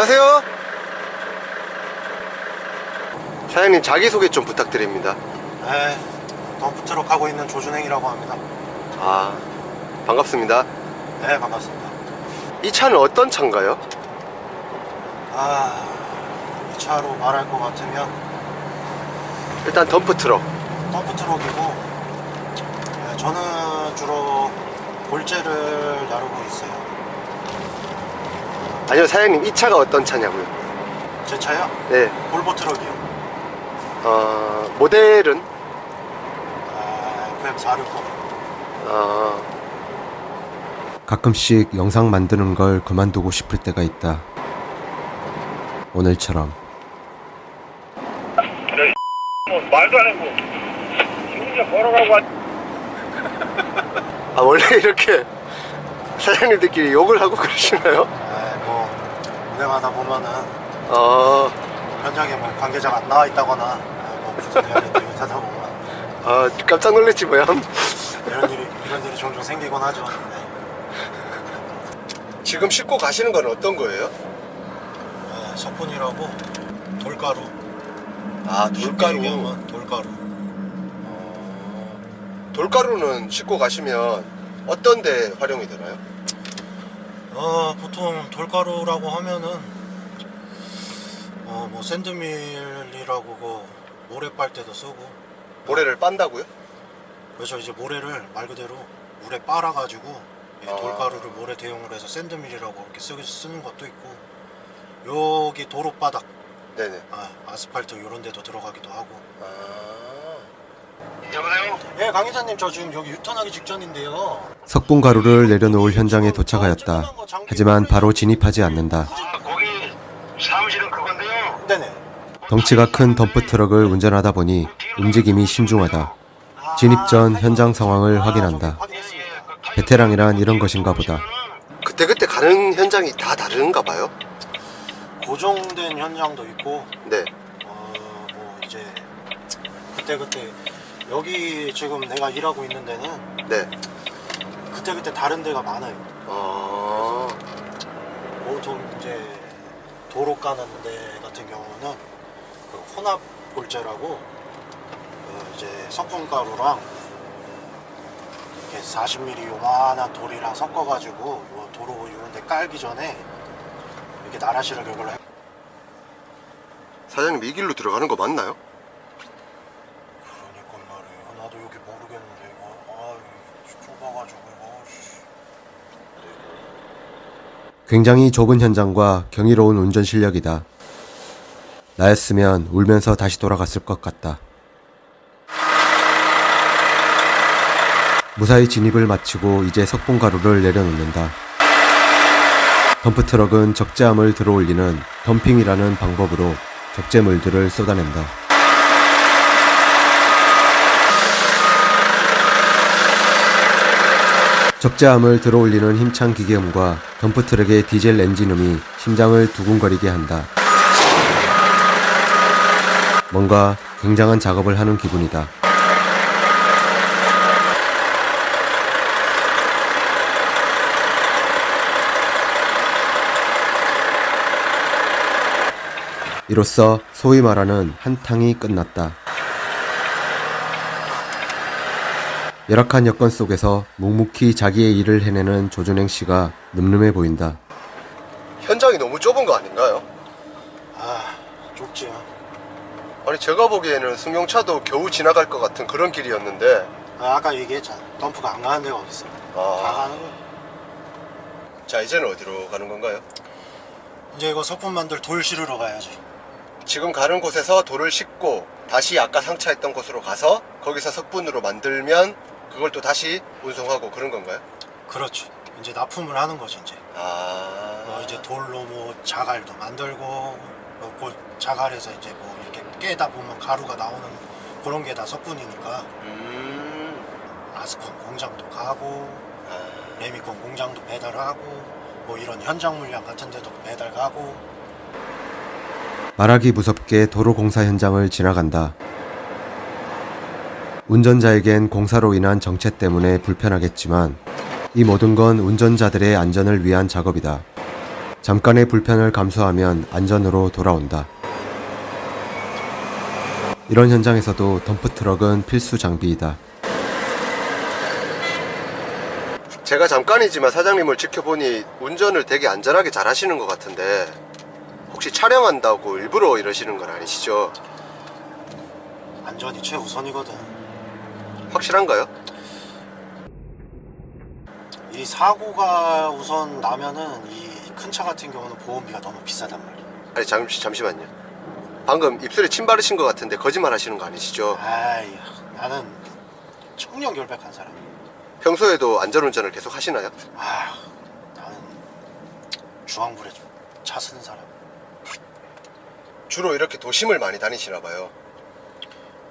안녕하세요. 사장님 자기소개 좀 부탁드립니다. 네, 덤프트럭 하고 있는 조준행이라고 합니다. 아, 반갑습니다. 네, 반갑습니다. 이 차는 어떤 차인가요? 아, 이 차로 말할 것 같으면 일단 덤프트럭. 덤프트럭이고, 네, 저는 주로 골재를 다루고 있어요. 아니요, 사장님 이 차가 어떤 차냐고요? 제 차요? 네. 볼보 트럭이요. 어, 모델은? 아, FM460. 어, 가끔씩 영상 만드는 걸 그만두고 싶을 때가 있다. 오늘처럼 뭐 말도 안 하고 이제 걸어가고 왔- 아, 원래 이렇게 사장님들끼리 욕을 하고 그러시나요? 운행하다 보면은 어, 현장에 뭐 관계자가 안 나와 있다거나, 네, 뭐 무슨 이야기 하다 보면 아, 깜짝 놀랐지 뭐야. 이런 일이, 이런 일이 종종 생기곤 하죠. 네. 지금 싣고 가시는 건 어떤 거예요? 네, 석분이라고 돌가루. 아, 돌가루. 얘기하면 돌가루. 돌가루는 싣고 가시면 어떤 데 활용이 되나요? 어, 보통 돌가루라고 하면은 어, 뭐 샌드밀이라고 그 모래 빨 때도 쓰고 모래를 빤다고요? 그래서 이제 모래를 말 그대로 물에 빨아가지고 이 아. 돌가루를 모래 대용으로 해서 샌드밀이라고 이렇게 쓰, 쓰는 것도 있고 여기 도로바닥 네네. 아, 아스팔트 이런 데도 들어가기도 하고 아, 여보세요? 예 강의자님 저 지금 여기 유턴하기 직전인데요 석분 가루를 내려놓을 현장에 도착하였다. 하지만 바로 진입하지 않는다. 아, 거기 사무실은 그건데요 네네 덩치가 큰 덤프 트럭을 운전하다 보니 움직임이 신중하다. 진입 전 현장 상황을 확인한다. 확인했습니다. 베테랑이란 이런 것인가 보다. 그때그때 가는 현장이 다 다른가 봐요? 고정된 현장도 있고 네. 어, 뭐 이제 그때 그때 여기 지금 내가 일하고 있는 데는 네. 그때 그때 다른 데가 많아요. 어, 보통 이제 도로 까는 데 같은 경우는 그 혼합 골재라고 그 이제 석분가루랑 이렇게 40mm 요만한 돌이랑 섞어가지고 요 도로 이런데 깔기 전에 이렇게 나라시를 이걸 해. 사장님 이 길로 들어가는 거 맞나요? 나도 여기 모르겠는데 이거 아 이거 좁아가지고 이거 씨. 굉장히 좁은 현장과 경이로운 운전 실력이다. 나였으면 울면서 다시 돌아갔을 것 같다. 무사히 진입을 마치고 이제 석분 가루를 내려놓는다. 덤프 트럭은 적재함을 들어올리는 덤핑이라는 방법으로 적재물들을 쏟아낸다. 적재함을 들어올리는 힘찬 기계음과 덤프트럭의 디젤 엔진음이 심장을 두근거리게 한다. 뭔가 굉장한 작업을 하는 기분이다. 이로써 소위 말하는 한탕이 끝났다. 열악한 여건 속에서 묵묵히 자기의 일을 해내는 조준행 씨가 늠름해 보인다. 현장이 너무 좁은 거 아닌가요? 아 좁지요. 아니 제가 보기에는 승용차도 겨우 지나갈 것 같은 그런 길이었는데 아, 아까 얘기했잖아. 덤프가 안 가는 데가 어딨어. 다 아, 가는 거. 자 이제는 어디로 가는 건가요? 이제 이거 석분 만들 돌 실으러 가야지. 지금 가는 곳에서 돌을 싣고 다시 아까 상차했던 곳으로 가서 거기서 석분으로 만들면 그걸 또 다시 운송하고 그런 건가요? 그렇죠. 이제 납품을 하는 거지 이제. 아, 뭐 이제 돌로 뭐 자갈도 만들고 뭐그 자갈에서 이제 뭐 이렇게 깨다 보면 가루가 나오는 그런 게 다 석분이니까 음, 아스콘 공장도 가고 아, 레미콘 공장도 배달하고 뭐 이런 현장 물량 같은 데도 배달 가고 말하기 무섭게 도로 공사 현장을 지나간다. 운전자에겐 공사로 인한 정체 때문에 불편하겠지만 이 모든 건 운전자들의 안전을 위한 작업이다. 잠깐의 불편을 감수하면 안전으로 돌아온다. 이런 현장에서도 덤프트럭은 필수 장비이다. 제가 잠깐이지만 사장님을 지켜보니 운전을 되게 안전하게 잘 하시는 것 같은데 혹시 촬영한다고 일부러 이러시는 건 아니시죠? 안전이 최우선이거든. 확실한가요? 이 사고가 우선 나면은 이 큰 차 같은 경우는 보험비가 너무 비싸단 말이야. 아니 잠시 잠시만요. 방금 입술에 침 바르신 것 같은데 거짓말 하시는 거 아니시죠? 아이, 나는 청렴결백한 사람. 평소에도 안전운전을 계속 하시나요? 아, 나는 좀차 쓰는 사람. 주로 이렇게 도심을 많이 다니시나 봐요.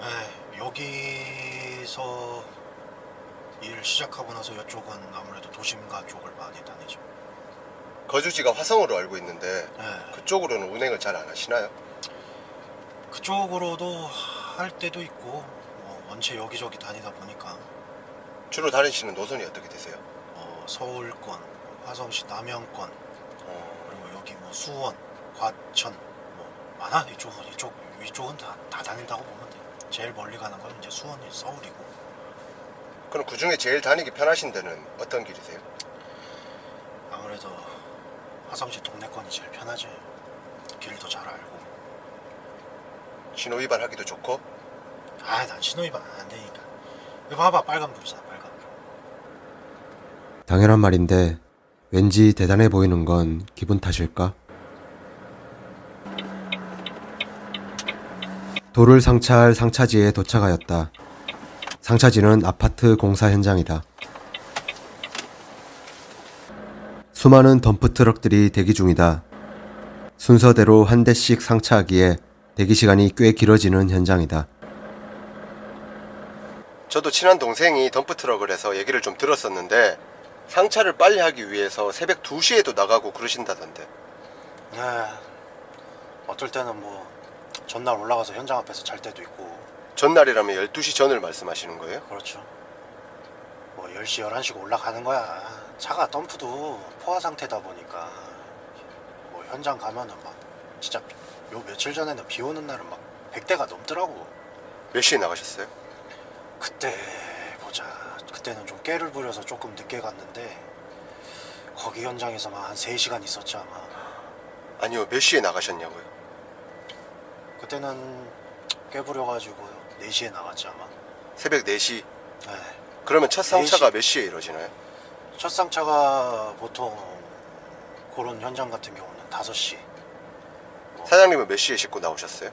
에 여기 서 일 시작하고 나서 이쪽은 아무래도 도심가 쪽을 많이 다니죠. 거주지가 화성으로 알고 있는데 예, 그쪽으로는 운행을 잘 안 하시나요? 그쪽으로도 할 때도 있고 뭐 원체 여기저기 다니다 보니까 주로 다니시는 노선이 어떻게 되세요? 뭐 서울권, 화성시 남양권 어, 그리고 여기 뭐 수원, 과천 뭐 많아 이쪽은 이쪽 이쪽은 다, 다 다닌다고 보면 돼. 제일 멀리 가는 건 이제 수원이 서울이고 그럼 그 중에 제일 다니기 편하신 데는 어떤 길이세요? 아무래도 화성시 동네권이 제일 편하지. 길도 잘 알고. 신호 위반 하기도 좋고 아, 난 신호 위반 안 되니까. 이거 봐봐, 빨간불이잖아, 빨간불. 당연한 말인데 왠지 대단해 보이는 건 기분 탓일까? 돌을 상차할 상차지에 도착하였다. 상차지는 아파트 공사 현장이다. 수많은 덤프 트럭들이 대기 중이다. 순서대로 한 대씩 상차하기에 대기 시간이 꽤 길어지는 현장이다. 저도 친한 동생이 덤프 트럭을 해서 얘기를 좀 들었었는데 상차를 빨리 하기 위해서 새벽 2시에도 나가고 그러신다던데 네. 어떨 때는 뭐, 전날 올라가서 현장 앞에서 잘 때도 있고, 전날이라면 12시 전을 말씀하시는 거예요? 그렇죠. 뭐, 10시, 11시가 올라가는 거야. 차가 덤프도 포화 상태다 보니까, 뭐, 현장 가면은 막, 진짜, 요 며칠 전에는 비 오는 날은 막, 100대가 넘더라고. 몇 시에 나가셨어요? 그때 보자. 그때는 좀 깨를 부려서 조금 늦게 갔는데 거기 현장에서만 한 3시간 있었지 아마. 아니요 몇 시에 나가셨냐고요? 그때는 깨 부려가지고 4시에 나갔지 아마. 새벽 4시 네. 그러면 첫 상차가 4시. 몇 시에 이루어지나요? 첫 상차가 보통 그런 현장 같은 경우는 5시. 사장님은 몇 시에 싣고 나오셨어요?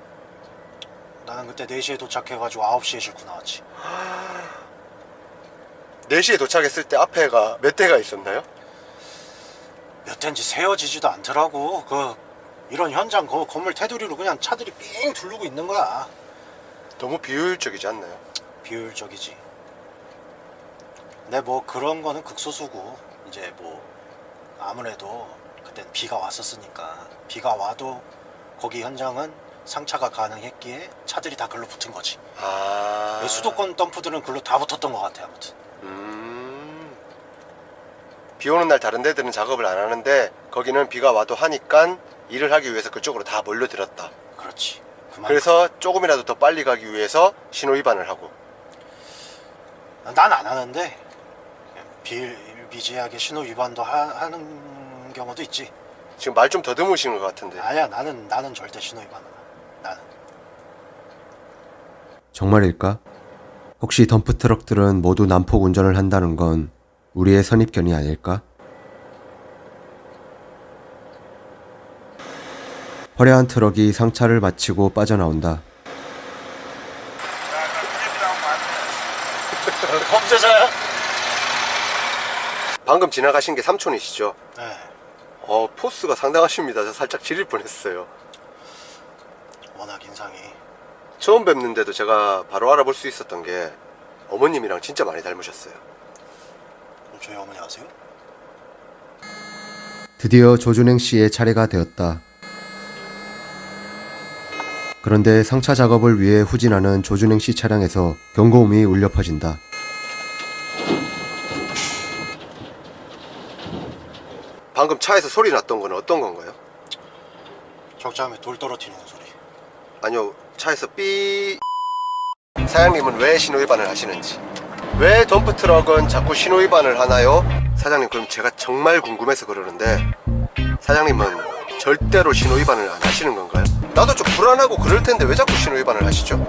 나는 그때 4시에 도착해가지고 9시에 싣고 나왔지. 4시에 도착했을 때 앞에가 몇 대가 있었나요? 몇 대인지 세워지지도 않더라고. 그 이런 현장 그 건물 테두리로 그냥 차들이 삥 두르고 있는 거야. 너무 비효율적이지 않나요? 비효율적이지. 근데 뭐 그런 거는 극소수고 이제 뭐 아무래도 그땐 비가 왔었으니까 비가 와도 거기 현장은 상차가 가능했기에 차들이 다 글로 붙은 거지. 아... 수도권 덤프들은 글로 다 붙었던 것 같아 아무튼. 음... 비 오는 날 다른 데들은 작업을 안 하는데 거기는 비가 와도 하니까 일을 하기 위해서 그쪽으로 다 몰려들었다 그렇지. 그만. 그래서 조금이라도 더 빨리 가기 위해서 신호 위반을 하고 난 안 하는데 비일비재하게 신호 위반도 하, 는 경우도 있지. 지금 말 좀 더듬으시는 것 같은데 아니야 나는 나는 절대 신호 위반 안 해. 나는. 정말일까? 혹시 덤프 트럭들은 모두 난폭 운전을 한다는 건 우리의 선입견이 아닐까? 화려한 트럭이 상차를 마치고 빠져나온다. 범죄자야? 방금 지나가신 게 삼촌이시죠? 네. 어 포스가 상당하십니다 저 살짝 지릴 뻔했어요 워낙 인상이 처음 뵙는데도 제가 바로 알아볼 수 있었던 게 어머님이랑 진짜 많이 닮으셨어요 저희 어머니 아세요? 드디어 조준행 씨의 차례가 되었다. 그런데 상차 작업을 위해 후진하는 조준행 씨 차량에서 경고음이 울려 퍼진다. 방금 차에서 소리 났던 건 어떤 건가요? 적재함에 돌 떨어뜨리는 소리. 아니요 차에서 삐 사장님은 왜 신호 위반을 하시는지 왜 덤프 트럭은 자꾸 신호 위반을 하나요? 사장님 그럼 제가 정말 궁금해서 그러는데 사장님은 절대로 신호 위반을 안 하시는 건가요? 나도 좀 불안하고 그럴 텐데 왜 자꾸 신호 위반을 하시죠?